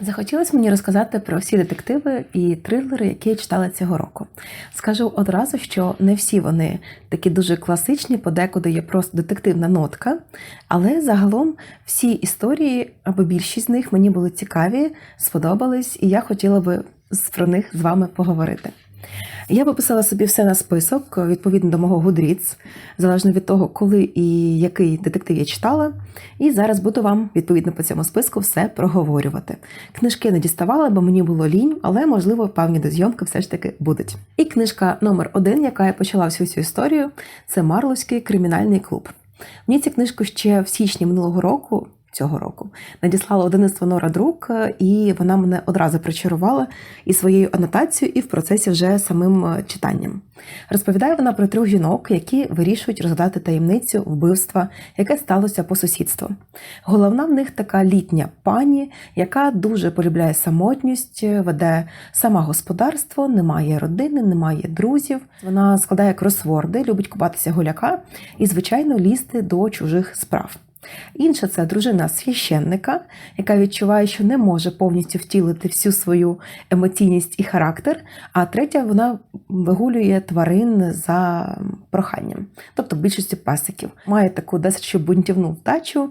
Захотілося мені розказати про всі детективи і трилери, які я читала цього року. Скажу одразу, що не всі вони такі дуже класичні, подекуди є просто детективна нотка, але загалом всі історії або більшість з них мені були цікаві, сподобались, і я хотіла би про них з вами поговорити. Я виписала собі все на список відповідно до мого Goodreads, залежно від того, коли і який детектив я читала. І зараз буду вам відповідно по цьому списку все проговорювати. Книжки не діставала, бо мені було лінь, але можливо певні дозйомки все ж таки будуть. І книжка номер один, яка я почала всю цю історію, це Марловський кримінальний клуб. Мені цю книжку ще в січні минулого року. Цього року надіслала одиництво Нора Друк, і вона мене одразу причарувала і своєю анотацією, і в процесі вже самим е, читанням. Розповідає вона про трьох жінок, які вирішують розгадати таємницю вбивства, яке сталося по сусідству. Головна в них така літня пані, яка дуже полюбляє самотність, веде сама господарство, немає родини, немає друзів. Вона складає кросворди, любить купатися гуляка і, звичайно, лізти до чужих справ. Інша це дружина священника, яка відчуває, що не може повністю втілити всю свою емоційність і характер. А третя вона вигулює тварин за проханням, тобто більшості песиків. Має таку дещо бунтівну вдачу,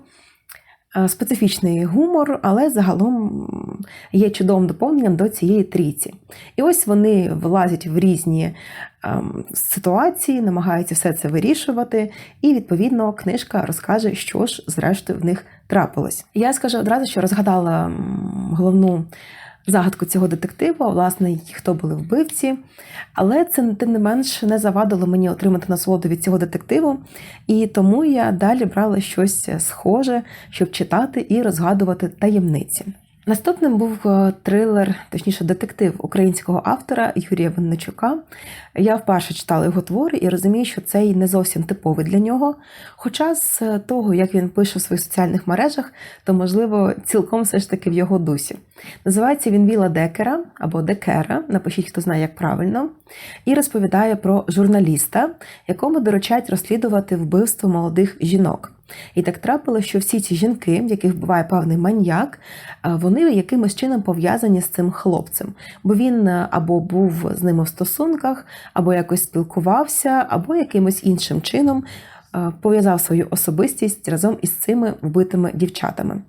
е, специфічний гумор, але загалом є чудовим доповненням до цієї трійці. І ось вони влазять в різні ситуації, намагаються все це вирішувати, і відповідно книжка розкаже, що ж зрештою в них трапилось. Я скажу одразу, що розгадала головну. Загадку цього детектива, власне, хто були вбивці, але це тим не менш не завадило мені отримати насолоду від цього детективу, і тому я далі брала щось схоже, щоб читати і розгадувати таємниці. Наступним був е, трилер, точніше, детектив українського автора Юрія Винничука. Я вперше читала його твори і розумію, що цей не зовсім типовий для нього. Хоча з того, як він пише в своїх соціальних мережах, то можливо цілком все ж таки в його дусі. Називається він Віла Декера або Декера, напишіть, хто знає, як правильно, і розповідає про журналіста, якому доручають розслідувати вбивство молодих жінок. І так трапилося, що всі ці жінки, в яких буває певний маньяк, вони якимось чином пов'язані з цим хлопцем, бо він е, або був з ними в стосунках, або якось спілкувався, або якимось іншим чином е, пов'язав свою особистість разом із цими вбитими дівчатами.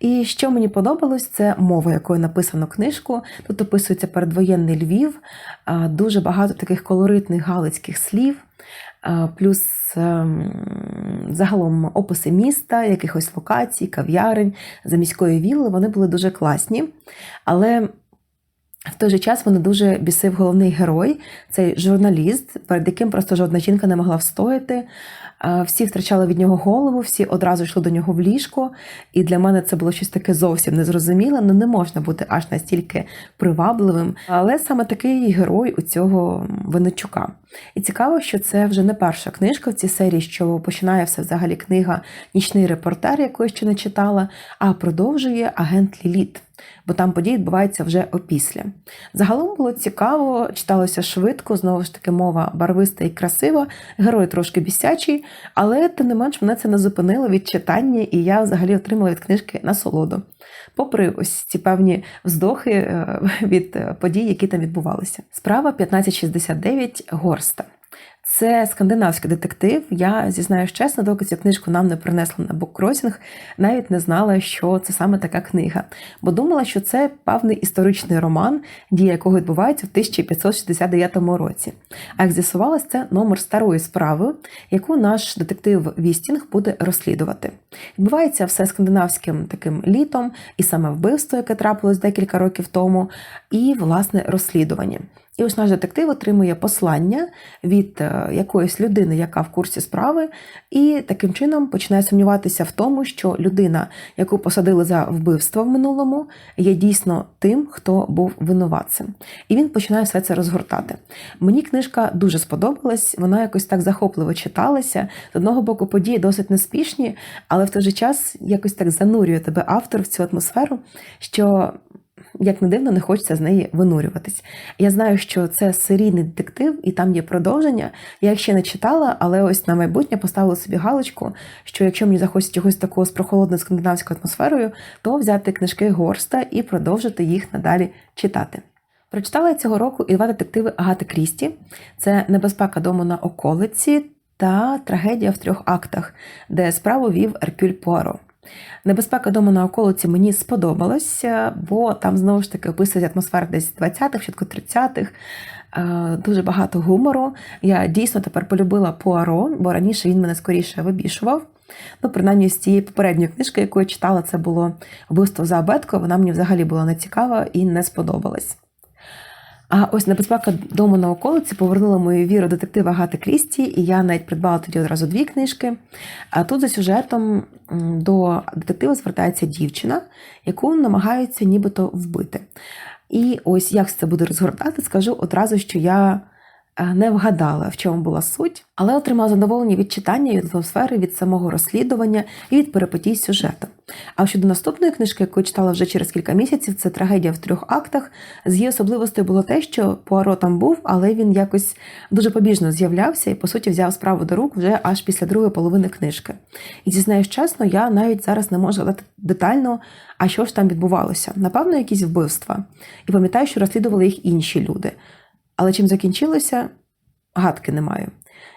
І що мені подобалось, це мова, якою написано книжку. Тут описується передвоєнний Львів, дуже багато таких колоритних галицьких слів, плюс ем, загалом описи міста, якихось локацій, кав'ярень, заміської вілли, вони були дуже класні. Але в той же час вони дуже бісив головний герой, цей журналіст, перед яким просто жодна жінка не могла встояти. А, Всі втрачали від нього голову, всі одразу йшли до нього в ліжко. І для мене це було щось таке зовсім незрозуміле. Ну не можна бути аж настільки привабливим. Але саме такий герой у цього Винничука. І цікаво, що це вже не перша книжка в цій серії, що починає все взагалі книга Нічний репортер, яку я ще не читала, а продовжує агент Ліліт. Бо там події відбуваються вже опісля. Загалом було цікаво, читалося швидко, знову ж таки, мова барвиста і красива, герой трошки бісячий, але тим не менш мене це не зупинило від читання, і я взагалі отримала від книжки насолоду. Попри ось ці певні вздохи е, від подій, які там відбувалися. Справа 1569 Горста. Це скандинавський детектив. Я зізнаюсь чесно, доки цю книжку нам не принесли на буккросінг, навіть не знала, що це саме така книга, бо думала, що це певний історичний роман, дія якого відбувається в 1569 році. А як з'ясувалось, це номер старої справи, яку наш детектив Вістінг буде розслідувати. Відбувається все скандинавським таким літом, і саме вбивство, яке трапилось декілька років тому, і власне розслідування. І ось наш детектив отримує послання від е, якоїсь людини, яка в курсі справи, і таким чином починає сумніватися в тому, що людина, яку посадили за вбивство в минулому, є дійсно тим, хто був винуватцем. І він починає все це розгортати. Мені книжка дуже сподобалась, вона якось так захопливо читалася. З одного боку, події досить неспішні, але в той же час якось так занурює тебе автор в цю атмосферу, що як не дивно, не хочеться з неї винурюватись. Я знаю, що це серійний детектив, і там є продовження. Я їх ще не читала, але ось на майбутнє поставила собі галочку, що якщо мені захочеться чогось такого з прохолодною скандинавською атмосферою, то взяти книжки Горста і продовжити їх надалі читати. Прочитала я цього року і два детективи Агати Крісті: це Небезпека дому на околиці та Трагедія в трьох актах, де справу вів Еркюль Пуаро. Небезпека дому на околиці мені сподобалася, бо там знову ж таки описують атмосферу десь 20-х, початку 30-х. е, Дуже багато гумору. Я дійсно тепер полюбила Пуаро, бо раніше він мене скоріше вибішував. Ну, принаймні, з цієї попередньої книжки, яку я читала, це було вбивство за абеткою. Вона мені взагалі була не цікава і не сподобалась. А ось небезпека дому на околиці повернула мою віру детектива Гати Крісті, і я навіть придбала тоді одразу дві книжки. А тут за сюжетом до детектива звертається дівчина, яку намагаються нібито вбити. І ось як це буде розгортати, скажу одразу, що я не вгадала, в чому була суть, але отримала задоволення від читання, від атмосфери, від самого розслідування і від перипетій сюжету. А щодо наступної книжки, яку читала вже через кілька місяців, це трагедія в трьох актах. З її особливостю було те, що Пуаро там був, але він якось дуже побіжно з'являвся і, по суті, взяв справу до рук вже аж після другої половини книжки. І зізнаюсь чесно, я навіть зараз не можу згадати детально, а що ж там відбувалося. Напевно, якісь вбивства. І пам'ятаю, що розслідували їх інші люди. Але чим закінчилося, гадки не маю.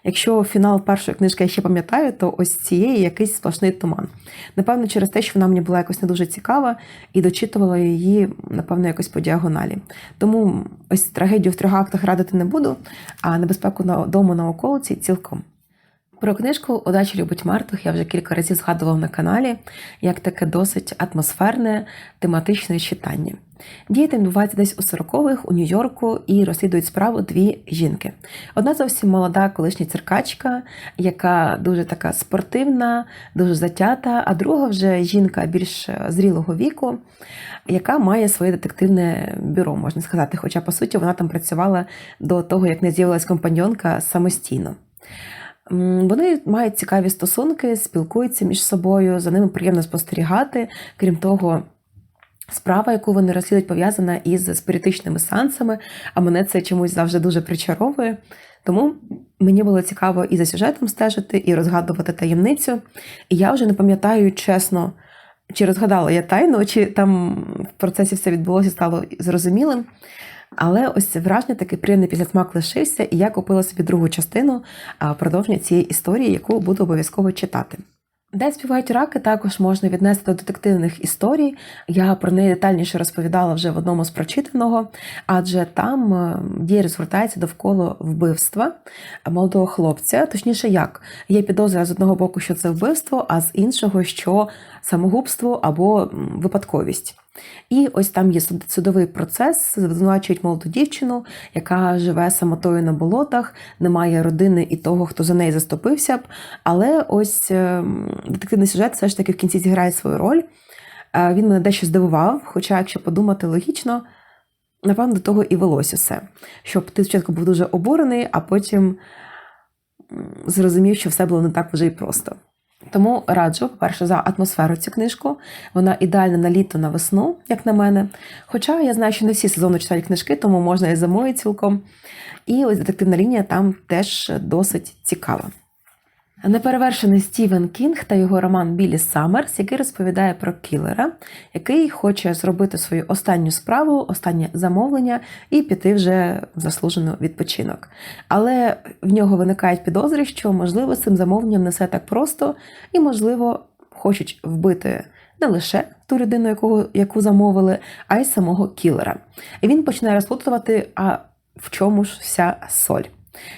Якщо фінал першої книжки я ще пам'ятаю, то ось цієї якийсь сплошний туман. Напевно, через те, що вона мені була якось не дуже цікава, і дочитувала її, напевно, якось по діагоналі. Тому ось трагедію в трьох актах радити не буду, а небезпеку на дому на околиці цілком. Про книжку Удачі любить мертвих я вже кілька разів згадував на каналі, як таке досить атмосферне тематичне читання. Дія там відбувається десь у 40-х у Нью-Йорку і розслідують справу дві жінки. Одна зовсім молода колишня циркачка, яка дуже така спортивна, дуже затята, а друга вже жінка більш зрілого віку, яка має своє детективне бюро, можна сказати. Хоча, по суті, вона там працювала до того, як не з'явилась компаньонка самостійно. Вони мають цікаві стосунки, спілкуються між собою, за ними приємно спостерігати. Крім того, справа, яку вони розслідують, пов'язана із спиритичними сеансами, а мене це чомусь завжди дуже причаровує. Тому мені було цікаво і за сюжетом стежити, і розгадувати таємницю. І я вже не пам'ятаю чесно, чи розгадала я тайну, чи там в процесі все відбулося, стало зрозумілим. Але ось враження такий приємний післясмак лишився, і я купила собі другу частину продовження цієї історії, яку буду обов'язково читати. Де співають раки, також можна віднести до детективних історій. Я про неї детальніше розповідала вже в одному з прочитаного, адже там е, дія розгортається довкола вбивства молодого хлопця. Точніше, як є підозра з одного боку, що це вбивство, а з іншого, що самогубство або випадковість. І ось там є судовий процес, звинувачують молоду дівчину, яка живе самотою на болотах, немає родини і того, хто за неї заступився б. Але ось ем, детективний сюжет все ж таки в кінці зіграє свою роль. Е, Він мене дещо здивував, хоча, якщо подумати логічно, напевно, до того і велося все. Щоб ти спочатку був дуже обурений, а потім зрозумів, що все було не так вже і просто. Тому раджу, по-перше, за атмосферу цю книжку. Вона ідеальна на літо, на весну, як на мене. Хоча я знаю, що не всі сезони читають книжки, тому можна і зимою цілком. І ось детективна лінія там теж досить цікава. Неперевершений Стівен Кінг та його роман Білі Саммерс, який розповідає про кілера, який хоче зробити свою останню справу, останнє замовлення і піти вже в заслужений відпочинок. Але в нього виникають підозри, що можливо з цим замовленням не все так просто, і, можливо, хочуть вбити не лише ту людину, яку, яку замовили, а й самого кілера. І він починає розплутувати, а в чому ж вся соль.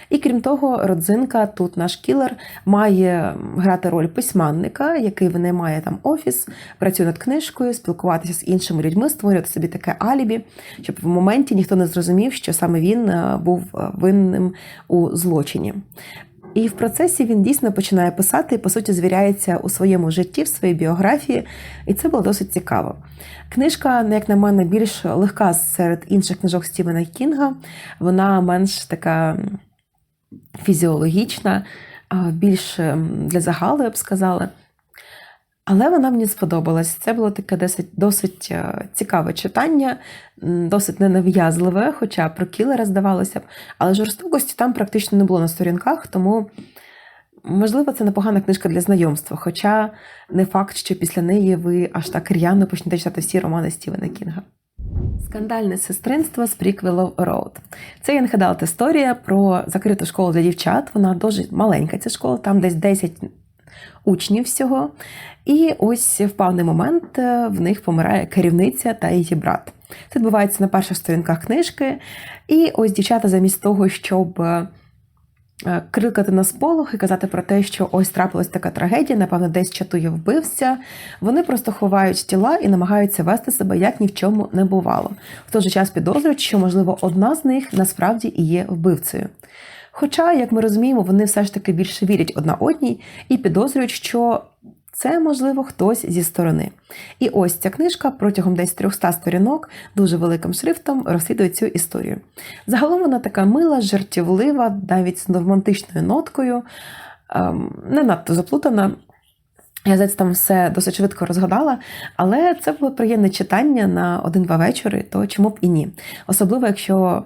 І крім того, родзинка, тут наш кілер має грати роль письменника, який винаймає там офіс, працює над книжкою, спілкуватися з іншими людьми, створювати собі таке алібі, щоб в моменті ніхто не зрозумів, що саме він е, був е, винним у злочині. І в процесі він дійсно починає писати по суті, звіряється у своєму житті, в своїй біографії, і це було досить цікаво. Книжка, ну, як на мене, більш легка серед інших книжок Стівена Кінга. Вона менш така фізіологічна, більш для загалу, я б сказала. Але вона мені сподобалась. Це було таке досить, досить е, цікаве читання, досить ненав'язливе, хоча про кілера здавалося б. Але жорстокості там практично не було на сторінках, тому, можливо, це непогана книжка для знайомства. Хоча не факт, що після неї ви аж так р'яно почнете читати всі романи Стівена Кінга. Скандальне сестринство з приквелов Роуд. Це є Енхедалт історія про закриту школу для дівчат. Вона дуже маленька, ця школа, там десь 10 учнів всього. І ось в певний момент е, в них помирає керівниця та її брат. Це відбувається на перших сторінках книжки. І ось дівчата, замість того, щоб е, крикати на сполох і казати про те, що ось трапилась така трагедія, напевно, десь чатує вбився. Вони просто ховають тіла і намагаються вести себе як ні в чому не бувало. В той же час підозрюють, що, можливо, одна з них насправді і є вбивцею. Хоча, як ми розуміємо, вони все ж таки більше вірять одна одній і підозрюють, що це, можливо, хтось зі сторони. І ось ця книжка протягом десь 300 сторінок дуже великим шрифтом розслідує цю історію. Загалом вона така мила, жартівлива, навіть з романтичною ноткою, ем, не надто заплутана. Я здається, там все досить швидко розгадала, але це було приємне читання на один-два вечори, то чому б і ні. Особливо, якщо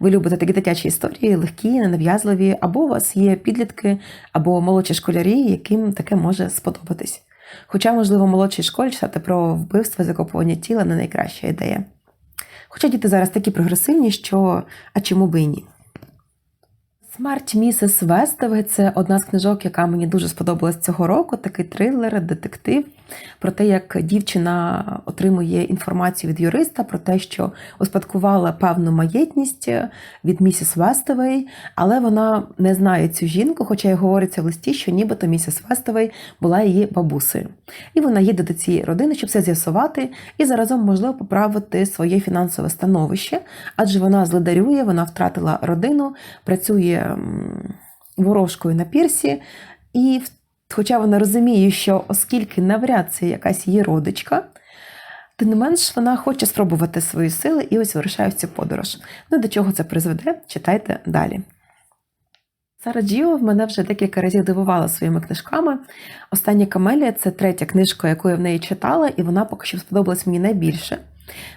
ви любите такі дитячі історії, легкі, ненав'язливі, або у вас є підлітки, або молодші школярі, яким таке може сподобатись. Хоча, можливо, молодшій школі читати про вбивство закопування тіла не найкраща ідея. Хоча діти зараз такі прогресивні, що а чому би і ні. Смерть місіс Вестове це одна з книжок, яка мені дуже сподобалась цього року. Такий трилер, детектив про те, як дівчина отримує інформацію від юриста про те, що успадкувала певну маєтність від місіс Вестовей, але вона не знає цю жінку, хоча й говориться в листі, що нібито місіс Вестовей була її бабусею. І вона їде до цієї родини, щоб все з'ясувати і заразом можливо поправити своє фінансове становище, адже вона злидарює, вона втратила родину, працює ворожкою на пірсі, і хоча вона розуміє, що оскільки навряд це якась її родичка, тим не менш вона хоче спробувати свої сили і ось вирушає в цю подорож. Ну до чого це призведе, читайте далі. Сара Джіо в мене вже декілька разів дивувала своїми книжками. Остання камелія це третя книжка, яку я в неї читала, і вона поки що сподобалась мені найбільше.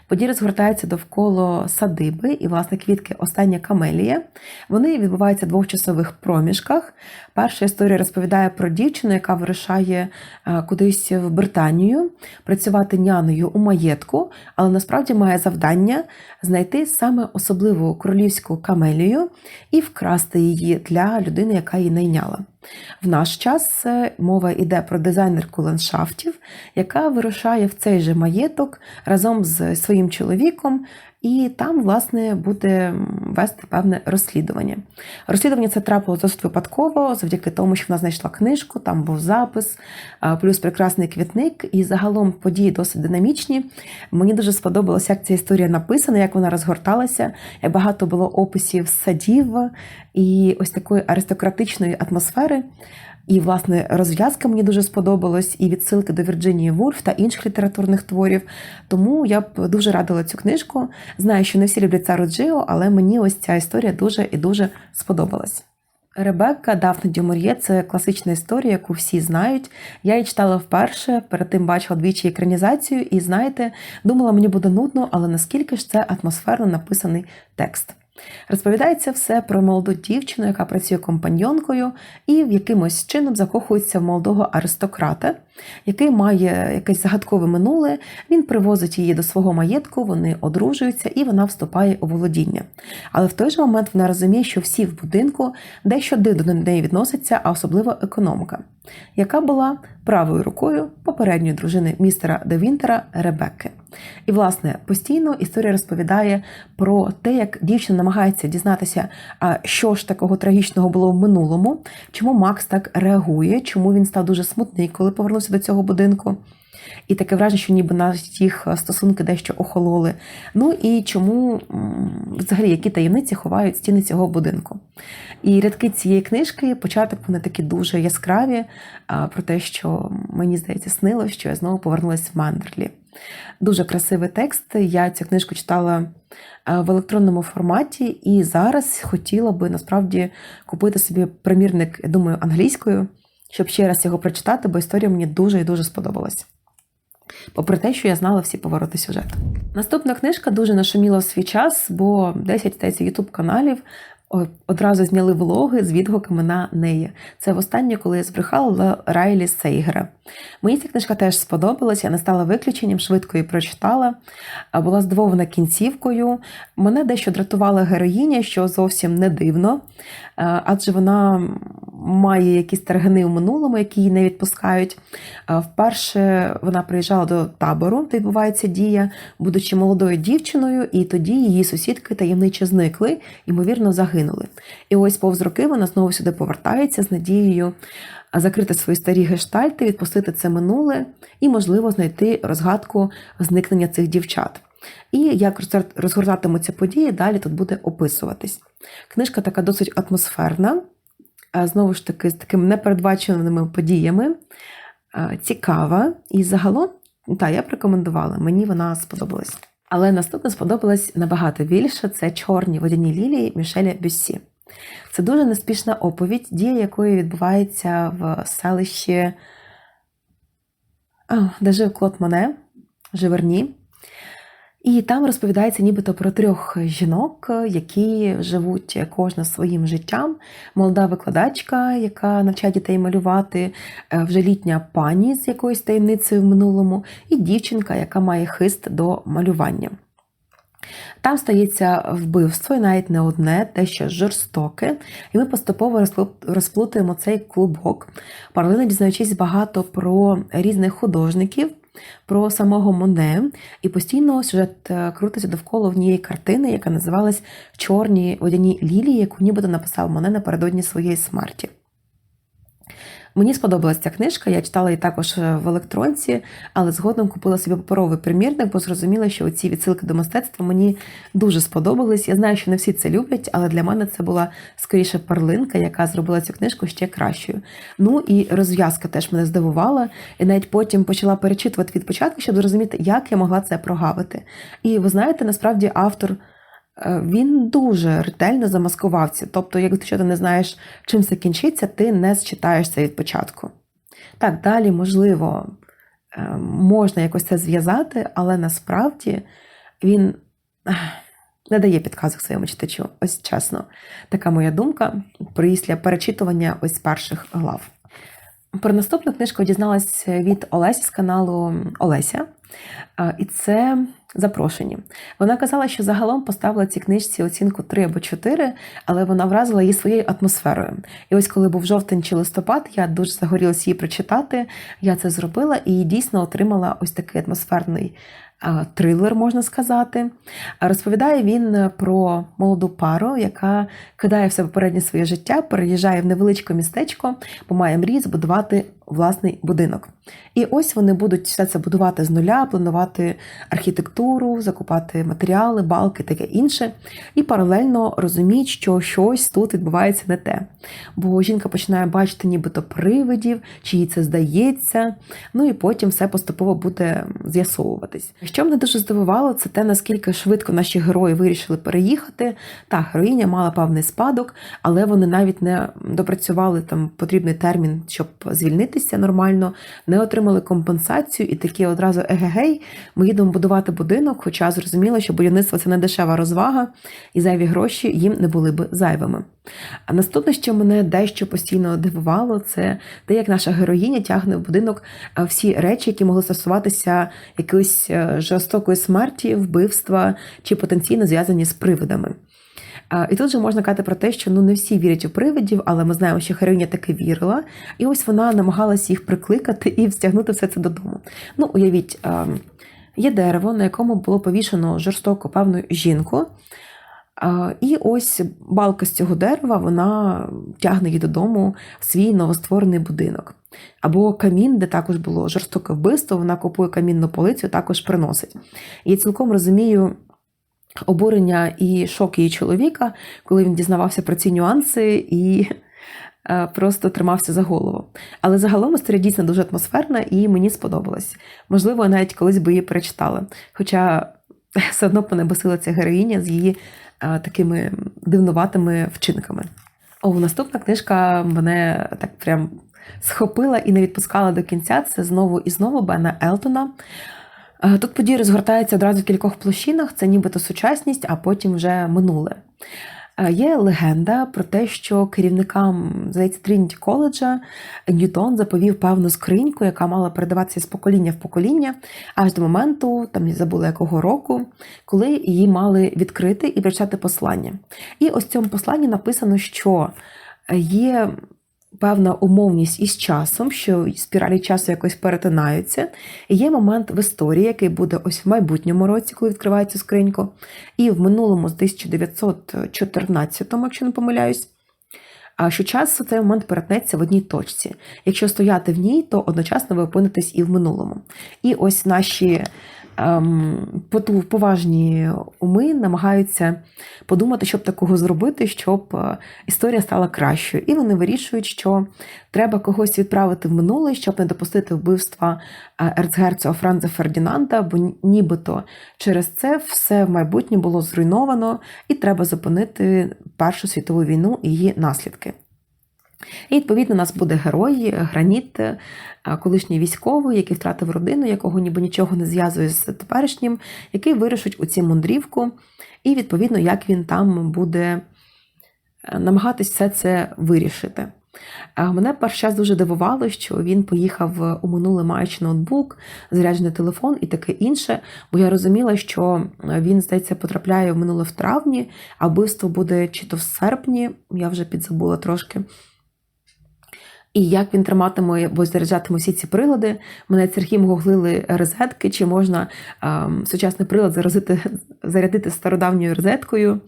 Події розгортаються довкола садиби і, власне, квітки Остання камелія. Вони відбуваються в двохчасових проміжках. Перша історія розповідає про дівчину, яка вирушає е, кудись в Британію працювати няною у маєтку, але насправді має завдання знайти саме особливу королівську камелію і вкрасти її для людини, яка її найняла. В наш час е, мова йде про дизайнерку ландшафтів, яка вирушає в цей же маєток разом з своїм чоловіком, і там, власне, буде вести певне розслідування. Розслідування це трапилось досить випадково, завдяки тому, що вона знайшла книжку, там був запис, плюс прекрасний квітник, і загалом події досить динамічні. Мені дуже сподобалося, як ця історія написана, як вона розгорталася, багато було описів садів і ось такої аристократичної атмосфери. І, власне, розв'язка мені дуже сподобалась, і відсилки до Вірджинії Вульф та інших літературних творів. Тому я б дуже радила цю книжку. Знаю, що не всі люблять Сару Джио, але мені ось ця історія дуже і дуже сподобалась. Ребекка Дафна Дюмор'є це класична історія, яку всі знають. Я її читала вперше, перед тим бачила двічі екранізацію, і знаєте, думала, мені буде нудно, але наскільки ж це атмосферно написаний текст. Розповідається все про молоду дівчину, яка працює компаньонкою, і в якимось чином закохується в молодого аристократа, який має якесь загадкове минуле. Він привозить її до свого маєтку, вони одружуються, і вона вступає у володіння. Але в той же момент вона розуміє, що всі в будинку дещо дивно до неї відносяться, а особливо економка, яка була правою рукою попередньої дружини містера Де Вінтера Ребекки. І, власне, постійно історія розповідає про те, як дівчина намагається дізнатися, що ж такого трагічного було в минулому, чому Макс так реагує, чому він став дуже смутний, коли повернувся до цього будинку. І таке враження, що ніби навіть їх стосунки дещо охололи. Ну і чому взагалі які таємниці ховають стіни цього будинку. І рядки цієї книжки, початок вони такі дуже яскраві, про те, що мені здається, снило, що я знову повернулася в Мандерлі. Дуже красивий текст. Я цю книжку читала е, в електронному форматі, і зараз хотіла би насправді купити собі примірник, я думаю, англійською. Щоб ще раз його прочитати, бо історія мені дуже і дуже сподобалась. Попри те, що я знала всі повороти сюжету. Наступна книжка дуже нашуміла в свій час, бо 10 здається, ютуб каналів одразу зняли влоги з відгуками на неї. Це востаннє, коли я збрехала Райлі Сейгера. Мені ця книжка теж сподобалась, я не стала виключенням, швидко її прочитала, була здивована кінцівкою. Мене дещо дратувала героїня, що зовсім не дивно, адже вона має якісь таргани у минулому, які її не відпускають. Вперше вона приїжджала до табору, де відбувається дія, будучи молодою дівчиною, і тоді її сусідки таємниче зникли, ймовірно, загинули. І ось повз роки вона знову сюди повертається з надією закрити свої старі гештальти, відпустити це минуле і, можливо, знайти розгадку зникнення цих дівчат. І як розгортатимуться події, далі тут буде описуватись. Книжка така досить атмосферна, знову ж таки, з такими непередбаченими подіями, цікава. І загалом, так, я б рекомендувала, мені вона сподобалась. Але наступне сподобалось набагато більше це чорні водяні лілії Мішеля Бюссі. Це дуже неспішна оповідь, дія якої відбувається в селищі, де жив Клод Моне, Живерні. І там розповідається нібито про трьох жінок, які живуть кожна своїм життям. Молода викладачка, яка навчає дітей малювати, е, вже літня пані з якоюсь таємницею в минулому, і дівчинка, яка має хист до малювання. Там стається вбивство, і навіть не одне, те, що жорстоке, і ми поступово розплутуємо цей клубок, паралельно дізнаючись багато про різних художників, про самого Моне, і постійно сюжет е, крутиться довкола однієї картини, яка називалась Чорні водяні лілії, яку нібито написав Моне напередодні своєї смерті. Мені сподобалася ця книжка, я читала її також е, в електронці, але згодом купила собі паперовий примірник, бо зрозуміла, що ці відсилки до мистецтва мені дуже сподобались. Я знаю, що не всі це люблять, але для мене це була скоріше перлинка, яка зробила цю книжку ще кращою. Ну і розв'язка теж мене здивувала, і навіть потім почала перечитувати від початку, щоб зрозуміти, як я могла це прогавити. І ви знаєте, насправді автор. Е, він дуже ретельно замаскувався. Тобто, якщо ти не знаєш, чим це кінчиться, ти не зчитаєш це від початку. Так, далі, можливо, е, можна якось це зв'язати, але насправді він не дає підказок своєму читачу. Ось чесно, така моя думка після перечитування ось перших глав. Про наступну книжку дізналася від Олесі з каналу Олеся. І це запрошені. Вона казала, що загалом поставила цій книжці оцінку 3 або 4, але вона вразила її своєю атмосферою. І ось коли був жовтень чи листопад, я дуже загорілася її прочитати. Я це зробила і дійсно отримала ось такий атмосферний трилер, можна сказати. Розповідає він про молоду пару, яка кидає все попереднє своє життя, переїжджає в невеличке містечко, бо має мрії збудувати власний будинок. І ось вони будуть все це будувати з нуля, планувати архітектуру, закупати матеріали, балки, таке інше. І паралельно розуміють, що щось тут відбувається не те. Бо жінка починає бачити нібито привидів, чи їй це здається. Ну і потім все поступово буде з'ясовуватись. Що мене дуже здивувало, це те, наскільки швидко наші герої вирішили переїхати. Та героїня мала певний спадок, але вони навіть не допрацювали там потрібний термін, щоб звільнитися нормально, не отримали компенсацію і такі одразу егегей, ми їдемо будувати будинок, хоча зрозуміло, що будівництво це не дешева розвага, і зайві гроші їм не були б зайвими. А наступне, що мене дещо постійно дивувало, це те, як наша героїня тягне в будинок всі речі, які могли стосуватися якоїсь е, жорстокої смерті, вбивства чи потенційно зв'язані з привидами. І тут же можна казати про те, що ну не всі вірять у привидів, але ми знаємо, що героїня таки вірила, і ось вона намагалася їх прикликати і встягнути все це додому. Ну, уявіть, є дерево, на якому було повішено жорстоко певну жінку. І ось балка з цього дерева вона тягне її додому в свій новостворений будинок. Або камін, де також було жорстоке вбивство, вона купує камінну полицю, також приносить. Я цілком розумію обурення і шок її чоловіка, коли він дізнавався про ці нюанси і е, просто тримався за голову. Але загалом історія дійсно дуже атмосферна і мені сподобалась. Можливо, я навіть колись би її перечитала. Хоча все одно понебесила ця героїня з її е, такими дивнуватими вчинками. О, наступна книжка мене так прям схопила і не відпускала до кінця. Це знову і знову Бена Елтона. Е, Тут події розгортаються одразу в кількох площинах, це нібито сучасність, а потім вже минуле. Е, Є легенда про те, що керівникам здається, Трініті коледжа Ньютон заповів певну скриньку, яка мала передаватися з покоління в покоління, аж до моменту, там не забула якого року, коли її мали відкрити і прочитати послання. І ось в цьому посланні написано, що є певна умовність із часом, що спіралі часу якось перетинаються. І є момент в історії, який буде ось в майбутньому році, коли відкривають цю скриньку, і в минулому з 1914, якщо не помиляюсь. А що час цей момент перетнеться в одній точці. Якщо стояти в ній, то одночасно ви опинитесь і в минулому. І ось наші поважні уми намагаються подумати, що б такого зробити, щоб е, історія стала кращою. І вони вирішують, що треба когось відправити в минуле, щоб не допустити вбивства е, ерцгерцога Франца Фердінанда, бо нібито через це все в майбутнє було зруйновано, і треба зупинити Першу світову війну і її наслідки. І відповідно у нас буде герой, граніт, е, колишній військовий, який втратив родину, якого ніби нічого не зв'язує з теперішнім, який вирішить у цю мандрівку, і відповідно, як він там буде е, намагатись все це вирішити. Мене перший час дуже дивувало, що він поїхав у минуле, маючи ноутбук, заряджений телефон і таке інше. Бо я розуміла, що він, здається, потрапляє в минуле в травні, а вбивство буде чи то в серпні, я вже підзабула трошки. І як він триматиме або заряджатиме всі ці прилади. Мене церхім гуглили розетки, чи можна ем, сучасний прилад заразити, зарядити стародавньою розеткою.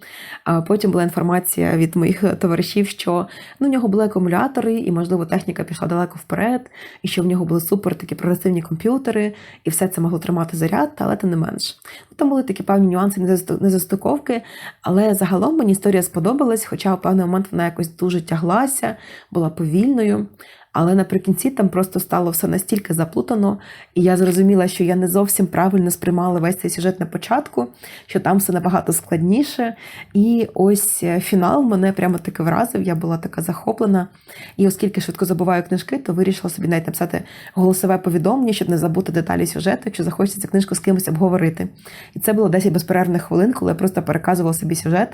А потім була інформація від моїх товаришів, що ну, у нього були акумулятори, і, можливо, техніка пішла далеко вперед, і що в нього були супер такі прогресивні комп'ютери, і все це могло тримати заряд, але тим не менш. Там були такі певні нюанси, незастиковки, але загалом мені історія сподобалась, хоча в певний момент вона якось дуже тяглася, була повільною. Але наприкінці там просто стало все настільки заплутано, і я зрозуміла, що я не зовсім правильно сприймала весь цей сюжет на початку, що там все набагато складніше. І ось е, фінал мене прямо таки вразив. Я була така захоплена. І оскільки швидко забуваю книжки, то вирішила собі навіть написати голосове повідомлення, щоб не забути деталі сюжету, якщо захочеться книжку з кимось обговорити. І це було 10 безперервних хвилин, коли я просто переказувала собі сюжет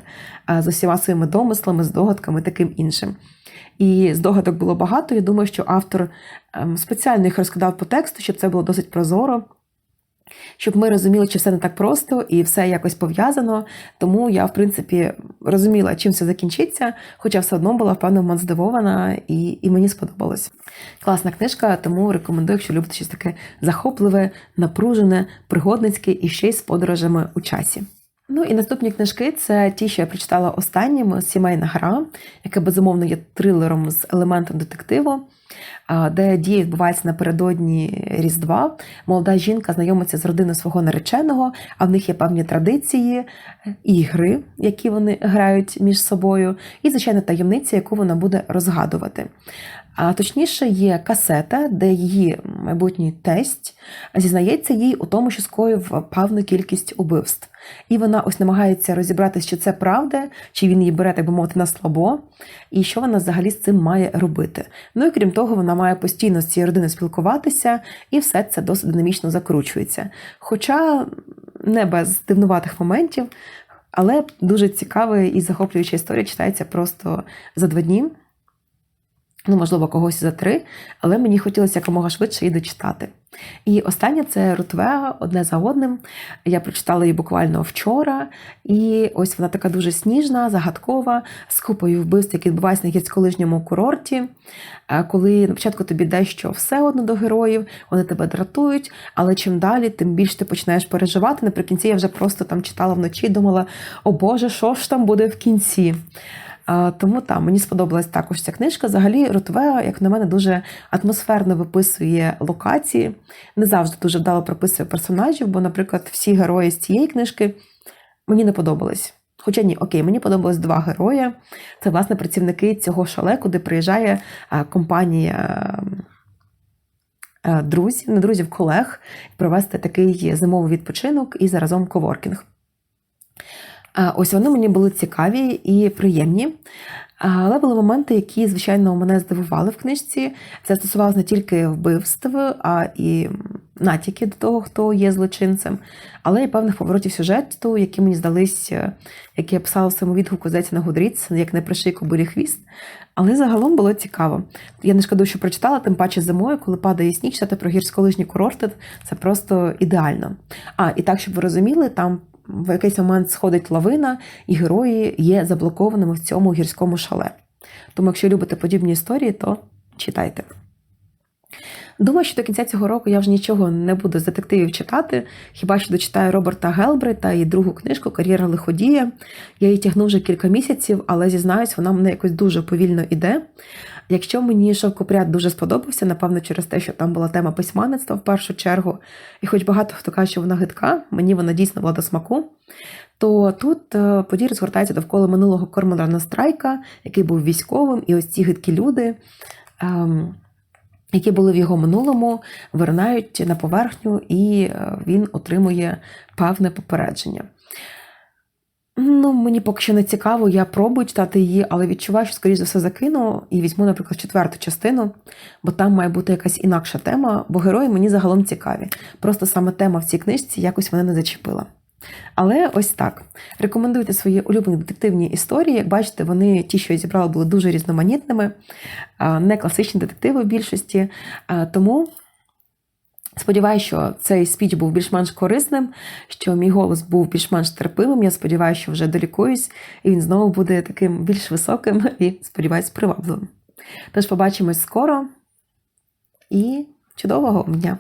з усіма своїми домислами, здогадками, таким іншим. І здогадок було багато. Я думаю, що автор ем, спеціально їх розкидав по тексту, щоб це було досить прозоро, щоб ми розуміли, що все не так просто і все якось пов'язано. Тому я, в принципі, розуміла, чим все закінчиться, хоча все одно була в певний момент здивована, і, і мені сподобалось. Класна книжка, тому рекомендую, якщо любите щось таке захопливе, напружене, пригодницьке і ще й з подорожами у часі. Ну і наступні книжки це ті, що я прочитала останніми сімейна гра, яка безумовно є трилером з елементом детективу, де дія відбувається напередодні Різдва. Молода жінка знайомиться з родиною свого нареченого, а в них є певні традиції, ігри, які вони грають між собою, і, звичайно, таємниця, яку вона буде розгадувати. А точніше, є касета, де її майбутній тесть зізнається їй у тому, що скоїв певну кількість убивств. І вона ось намагається розібратися, чи це правда, чи він її бере, так би мовити, на слабо, і що вона взагалі з цим має робити. Ну і крім того, вона має постійно з цією родиною спілкуватися, і все це досить динамічно закручується. Хоча не без дивнуватих моментів, але дуже цікава і захоплююча історія читається просто за два дні. Ну, можливо, когось за три, але мені хотілося якомога швидше її дочитати. І останнє це Рутвега одне за одним. Я прочитала її буквально вчора, і ось вона така дуже сніжна, загадкова, з купою вбивств, які відбуваються на гірськолижньому курорті. Е, Коли на початку тобі дещо все одно до героїв, вони тебе дратують, але чим далі, тим більше ти починаєш переживати. Наприкінці я вже просто там читала вночі і думала: о Боже, що ж там буде в кінці? Тому там мені сподобалась також ця книжка. Взагалі, Ротвеа, як на мене, дуже атмосферно виписує локації, не завжди дуже вдало прописує персонажів, бо, наприклад, всі герої з цієї книжки мені не подобались. Хоча ні, окей, мені подобалось два герої. Це, власне, працівники цього шале, куди приїжджає компанія. Друзів, не друзів, колег провести такий зимовий відпочинок і заразом коворкінг. Ось вони мені були цікаві і приємні. Але були моменти, які, звичайно, мене здивували в книжці. Це стосувалося не тільки вбивств, а і натяки до того, хто є злочинцем, але і певних поворотів сюжету, які мені здались, е, які я писала в своєму відгуку, здається, на Гудріц, як не приший кобилі хвіст. Але загалом було цікаво. Я не шкодую, що прочитала, тим паче зимою, коли падає сніг, читати про гірськолижні курорти це просто ідеально. А, і так, щоб ви розуміли, там в якийсь момент сходить лавина, і герої є заблокованими в цьому гірському шале. Тому, якщо любите подібні історії, то читайте. Думаю, що до кінця цього року я вже нічого не буду з детективів читати. Хіба що дочитаю Роберта Гелбрейта і другу книжку Кар'єра лиходія. Я її тягну вже кілька місяців, але зізнаюсь, вона мене якось дуже повільно іде. Якщо мені шовкопряд дуже сподобався, напевно, через те, що там була тема письменництва в першу чергу, і хоч багато хто каже, що вона гидка, мені вона дійсно була до смаку. То тут е, події розгортаються довкола минулого Корморана Страйка, який був військовим, і ось ці гидкі люди. Ем, які були в його минулому, виринають на поверхню, і е, він отримує певне попередження. Ну, мені поки що не цікаво, я пробую читати її, але відчуваю, що, скоріш за все, закину і візьму, наприклад, четверту частину, бо там має бути якась інакша тема, бо герої мені загалом цікаві. Просто саме тема в цій книжці якось мене не зачепила. Але ось так. Рекомендуйте свої улюблені детективні історії. Як бачите, вони ті, що я зібрала, були дуже різноманітними, не класичні детективи в більшості. Тому сподіваюся, що цей спіч був більш-менш корисним, що мій голос був більш-менш терпимим. Я сподіваюся, що вже долікуюсь, і він знову буде таким більш високим і, сподіваюсь, привабливим. Тож побачимось скоро і чудового дня!